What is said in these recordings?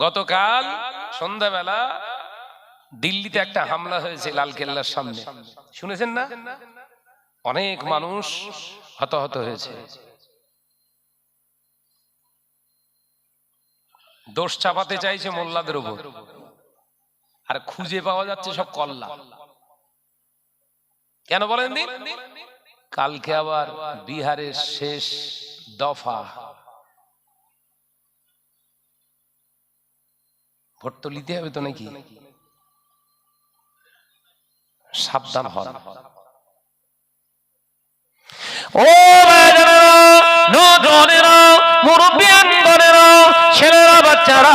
গতকাল সন্ধ্যাবেলা দিল্লিতে একটা হামলা হয়েছে লাল কেল্লার সামনে। শুনেছেন না? অনেক মানুষ হতাহত হয়েছে। দোষ চাপাতে চাইছে মোল্লাদের উপর। আর খুঁজে পাওয়া যাচ্ছে সব কল্লা। কেন বলেন দিন কালকে আবার বিহারের শেষ দফা। ভোট তো নিতে হবে তো নাকি? সাবধান হন। ও নজনেরা মুরব্বিয়ানগণেরা ছেলেরা বাচ্চারা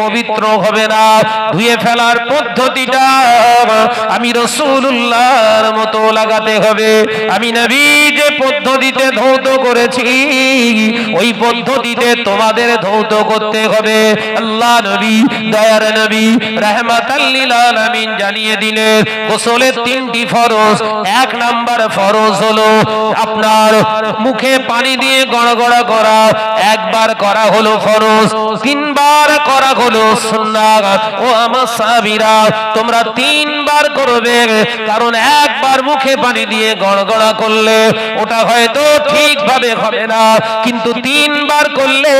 পবিত্র হবে না, ধুয়ে ফেলার পদ্ধতিটা আমি রসুল্লাহর মতো লাগাতে হবে। আমি নবী যে পদ্ধতিতে ধৌত করেছি, ওই পদ্ধতিতে তোমাদের ধৌত করতে হবে। আল্লাহ নবী, দয়ার নবী রাহমাতাল্লিল আলামিন জানিয়ে দিলেন, গোসলের তিনটি ফরজ, এক নাম্বার ফরজ হলো আপনার মুখে পানি দিয়ে গড়গড়া করা, একবার করা হলো ফরজ, তিনবার করা হলো সুন্নাত। ও আমার সাহাবীরা, তোমরা তিনবার করবে, কারণ একবার মুখে পানি দিয়ে গড়গড়া করলে ওটা হয়তো ঠিকভাবে হবে না। কিন্তু তিনবার করলে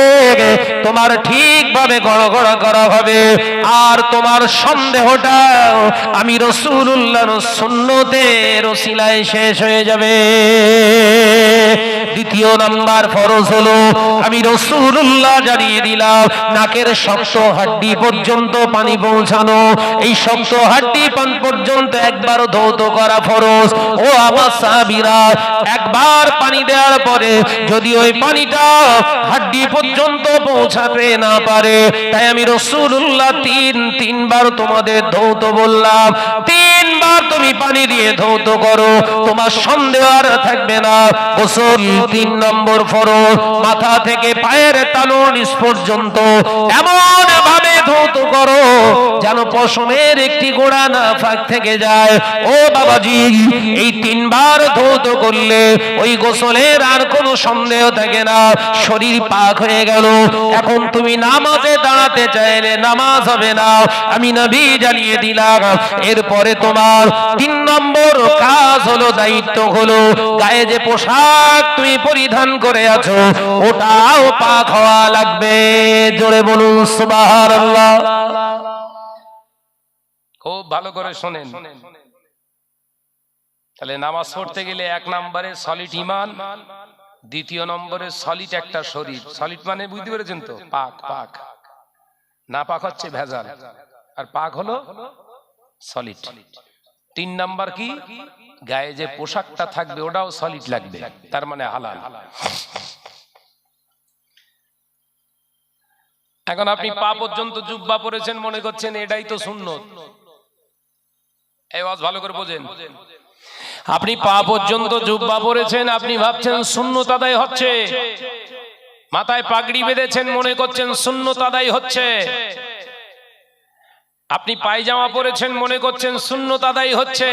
তোমার ঠিকভাবে গড়গড়া করা হবে। আর তোমার সন্দেহটা আমি রসুল্লাহ সুন্নতে রসিলায় শেষ হয়ে যাবে। দ্বিতীয় নাম্বার ফরজ হলো, আমি রসুল্লাহ জানিয়ে দিলাম, নাকের শক্ত হাড্ডি পর্যন্ত পানি পৌঁছানো। এই শক্ত হাড্ডি পান পর্যন্ত একবার ধৌত করা ও আমার একবার পানি দেওয়ার পরে যদি ওই পানিটা হাড্ডি পর্যন্ত পৌঁছাতে না পারে, তাই আমি রসুল্লাহ তিন, তিনবার তোমাদের ধৌত বললাম। তিনবার তুমি পানি দিয়ে ধৌত করো। তোমার সন্দেহ আর থাকবে না। গোসল তিন নম্বর ফরজ। মাথা থেকে পায়ের তালুর নিচ পর্যন্ত। এমন ধৌত করো, যেন পশমের একটি গোড়া না ফাঁক থেকে যায়। ও বাবাজি, এই তিনবার ধৌত করলে ওই গোসলের আর কোনো সন্দেহ থাকে না। শরীর পাক হয়ে গেল। এখন তুমি নামাজে দাঁড়াতে চাইলে নামাজ হবে না। আমি নবী জানিয়ে দিলাম, এরপরে তোমার তিন নম্বর কাজ হলো, দায়িত্ব হলো, গায়ে যে পোশাক তুমি পরিধান করে আছো, ওটাও পাক হওয়া লাগবে। জোরে বলুন খুব ভালো করে শোনেন। তাহলে নামাজ পড়তে গেলে এক নম্বরে সলিড ইমান দ্বিতীয় নম্বরে সলিড একটা শরীর। সলিড মানে বুঝতে পেরেছেন তো? পাক পাক। না পাক হচ্ছে ভেজাল। আর পাক হলো সলিড তিন নাম্বার কি? গায়ে যে পোশাকটা থাকবে, ওটাও সলিড লাগবে। তার মানে হালাল। এখন আপনি পা পর্যন্ত জুব্বা পরেছেন, মনে করছেন এটাই তো শূন্য ভালো করে বোঝেন। আপনি পা পর্যন্ত জুব্বা পরেছেন, আপনি ভাবছেন শূন্য তাদাই হচ্ছে। মাথায় পাগড়ি বেঁধেছেন, মনে করছেন শূন্য তাদাই হচ্ছে। আপনি পায়জামা পরেছেন, মনে করছেন শূন্য আদায় হচ্ছে।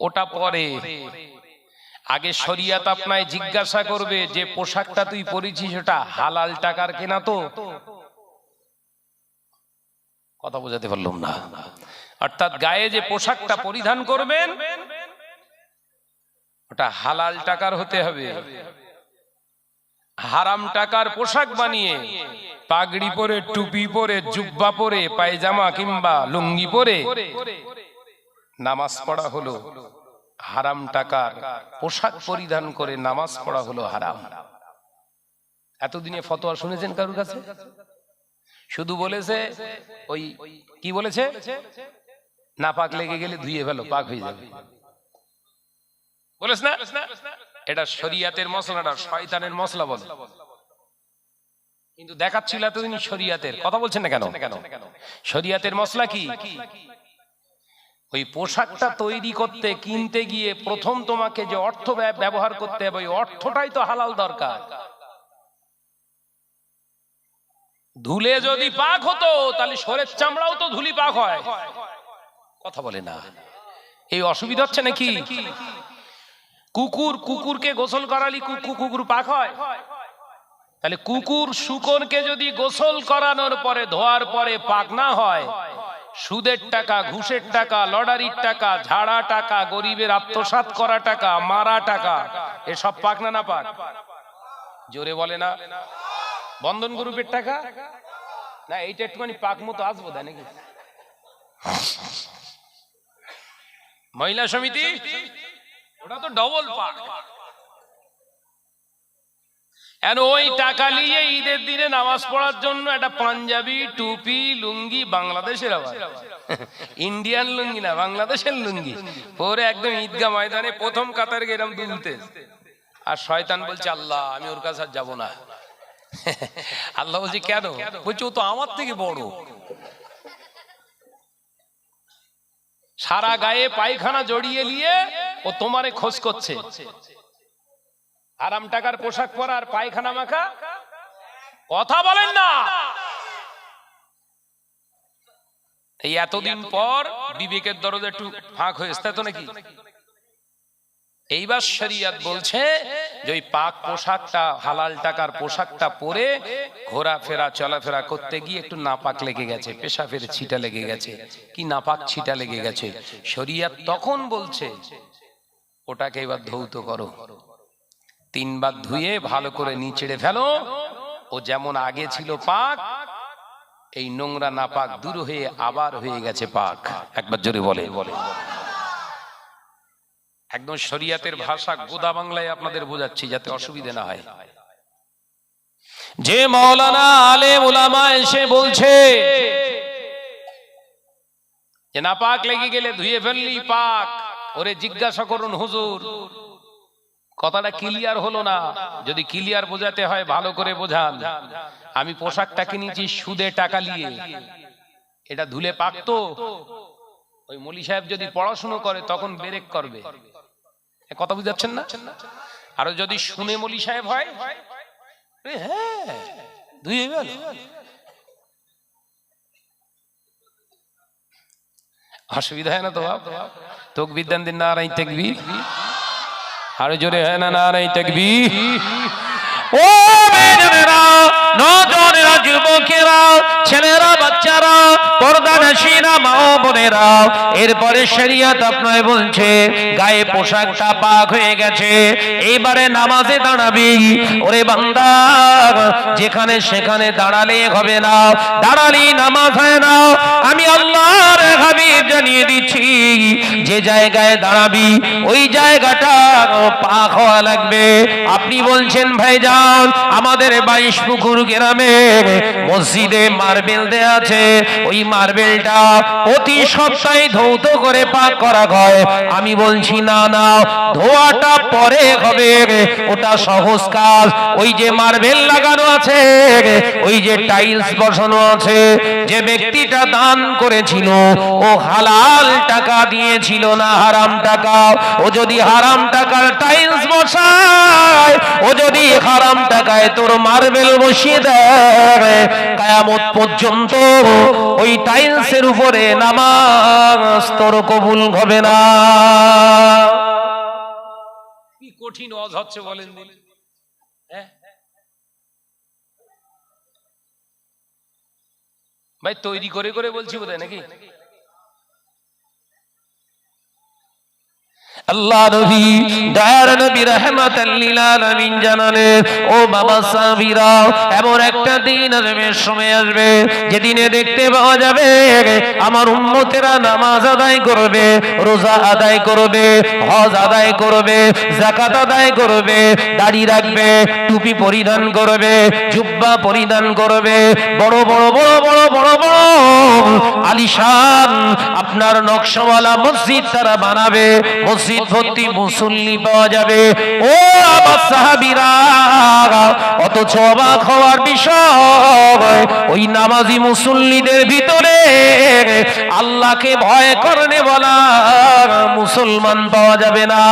ওটা পরে। আগে শরিয়াত আপনায় জিজ্ঞাসা করবে যে, পোশাকটা তুই পরেছিস, ওটা হালাল টাকার কেনা তো? কথা বোঝাতে পারলাম না। অর্থাৎ গায়ে যে পোশাকটা পরিধান করবেন, ওটা হালাল টাকার হতে হবে। হারাম টাকার পোশাক বানিয়ে। পাগড়ি পরে, টুপি পরে, জুব্বা পরে, পায়জামা কিংবা লুঙ্গি পরে নামাজ পড়া হলো হারাম টাকার পোশাক পরিধান করে নামাজ পড়া হলো হারাম। এতদিনে ফতোয়া শুনেছেন কারোর কাছে? শুধু বলেছে, ওই কি বলেছে? না পাক লেগে গেলে ধুয়ে ফেলো, পাক হয়ে যাবে। বলেছ না? এটা শরিয়াতের মশলাটা, শয়তানের মশলা বলে। কিন্তু দেখাচ্ছিল এতদিন শরিয়াতের। কথা বলছেন না কেন? শরিয়াতের মশলা কি? ওই পোশাকটা তৈরি করতে, কিনতে গিয়ে প্রথম তোমাকে যে অর্থ ব্যবহার করতে হবে, ওই অর্থটাই তো হালাল দরকার। ধুলে যদি পাক হতো, তাহলে সরের চামড়াও তো ধুলি পাক হয়। কথা বলে না। এই অসুবিধা হচ্ছে নাকি? কুকুর, কুকুরকে গোসল করালি কুকুর পাক হয়? তাহলে কুকুর শুকরকে যদি গোসল করানোর পরে ধোয়ার পরে পাক না হয়, সুদের টাকা, ঘুষের টাকা, লটারির টাকা, ঝাড়া টাকা, গরিবের আত্মসাৎ করা টাকা, মারা টাকা, এসব পাক না না পাক? জোরে বলে না। বন্ধন গ্রুপের টাকা? না, এইটা একটুখানি পাক মতো আসব তাই নাকি? মহিলা সমিতি? ওটা তো ডবল পাক। আর ওই টাকা নিয়ে ঈদের দিনে নামাজ পড়ার জন্য একটা পাঞ্জাবি, টুপি, লুঙ্গি বাংলাদেশের আবার। ইন্ডিয়ান লুঙ্গি না, বাংলাদেশের লুঙ্গি। পরে একদম ঈদগা ময়দানে প্রথম কাতারে গেলাম দুলতে। আর শয়তান বলছে, আল্লাহ, আমি ওর কাছে আর যাব না। আল্লাহ বলছি, কেন? বলছে, ও তো আমার থেকে বড়। সারা গায়ে পায়খানা জড়িয়ে নিয়ে ও তোমারে খোঁজ করছে। আরাম টাকার পোশাক পরা আর পায়খানা মাখা? কথা বলেন না। এই এতদিন পর বিবেকের দরজা একটু ফাঁক হয়েছে, তাই তো নাকি? এইবার শরিয়াত বলছে যে ওই পাক পোশাকটা, হালাল টাকার পোশাকটা পরে ঘোরাফেরা, চলাফেরা করতে গিয়ে একটু নাপাক লেগে গেছে পেশাফের ছিটা লেগে গেছে। কি নাপাক ছিটা লেগে গেছে? শরিয়াত তখন বলছে, ওটাকে এবার ধৌত করো। তিনবার ধুয়ে ভালো করে নিচেড়ে ফেলো। ও যেমন আগে ছিল পাক, এই নোংরা নাপাক দূর হয়ে আবার হয়ে গেছে পাক। একবার জোরে বলে। বলে একদম শরিয়াতের ভাষা গোদা বাংলায় আপনাদের বোঝাচ্ছি যাতে অসুবিধা না হয়। যে মৌলানা আলে ওলামা এসে বলছে, যে না পাক লেগে গেলে ধুয়ে ফেললি পাক, ওরে জিজ্ঞাসা করুন হুজুর কথাটা ক্লিয়ার হলো না। যদি ক্লিয়ার বোঝাতে হয় ভালো করে বোঝান। আমি পোশাকটা কিনেছি সুদে টাকা নিয়ে। এটা ধুলে পাক তো ওই মলি সাহেব যদি পড়াশুনো করে তখন বেরেক করবে। কথা বুঝাচ্ছেন না? আরও যদি শুনে মলি সাহেব হয় হ্যাঁ। ধুয়ে গেল। অসুবিধা হয় না তো বাপ? তোক বিদ্যান দিন না রাই তেকবি আরও জোরে হয় না না তেকবি ও মেয়েরা নজনেরা যুবকেরা ছেলেরা, বাচ্চারা, পর্দা নাসিনা মা বোনেরা। এরপরে শরিয়ত আপনায় বলছে, গায়ে পোশাকটা পাক হয়ে গেছে, এইবারে নামাজে দাঁড়াবি। ওরে বান্দা, যেখানে সেখানে দাঁড়ালে হবে না, দাঁড়ালি নামাজ হয় না। আমি আল্লাহর হাবিব জানিয়ে দিচ্ছি, যে জায়গায় দাঁড়াবি, ওই ওই আমি বলছি, না না, ধোয়াটা পরে হবে। ওটা সহজ কাজ। ওই যে মার্বেল লাগানো আছে, ওই যে টাইলস বসানো আছে, যে ব্যক্তিটা দান করেছিল, ও হালাল টাকা দিয়েছিল না হারাম টাকা। ও যদি হারাম টাকার টাইলস বসায়, ও যদি হারাম টাকায় তোর মার্বেল বসিয়ে দেয়, কায়ামত পর্যন্ত ওই টাইলসের উপরে নামাজ তোর কবুল হবে না। কি কঠিন অজ হচ্ছে বলেন হ্যাঁ? ভাই, তৈরি করে করে বলছি বোধহয় নাকি? আল্লাহ নবী, দয়ার নবী রহমাতাল লিল আলামিন জানালেন ও বাবা সাবিরা এমন একটা দিন আসবে সময় আসবে, যেদিনে দেখতে পাওয়া যাবে, আমার উম্মতেরা নামাজ আদায় করবে, রোজা আদায় করবে, হজ আদায় করবে, যাকাত আদায় করবে, দাড়ি রাখবে, টুপি পরিধান করবে, জুব্বা পরিধান করবে, বড় বড় বড় বড় বড় বড় আলিশান আপনার নকশাওয়ালা মসজিদ তারা বানাবে, মসজিদ ভর্তি মুসল্লি পাওয়া যাবে। ও আমার সাহাবিরা, অথচ অবাক হওয়ার বিষয়, ওই নামাজি মুসল্লিদের ভিতরে আল্লাহকে ভয় করনে বলা মুসলমান পাওয়া যাবে না।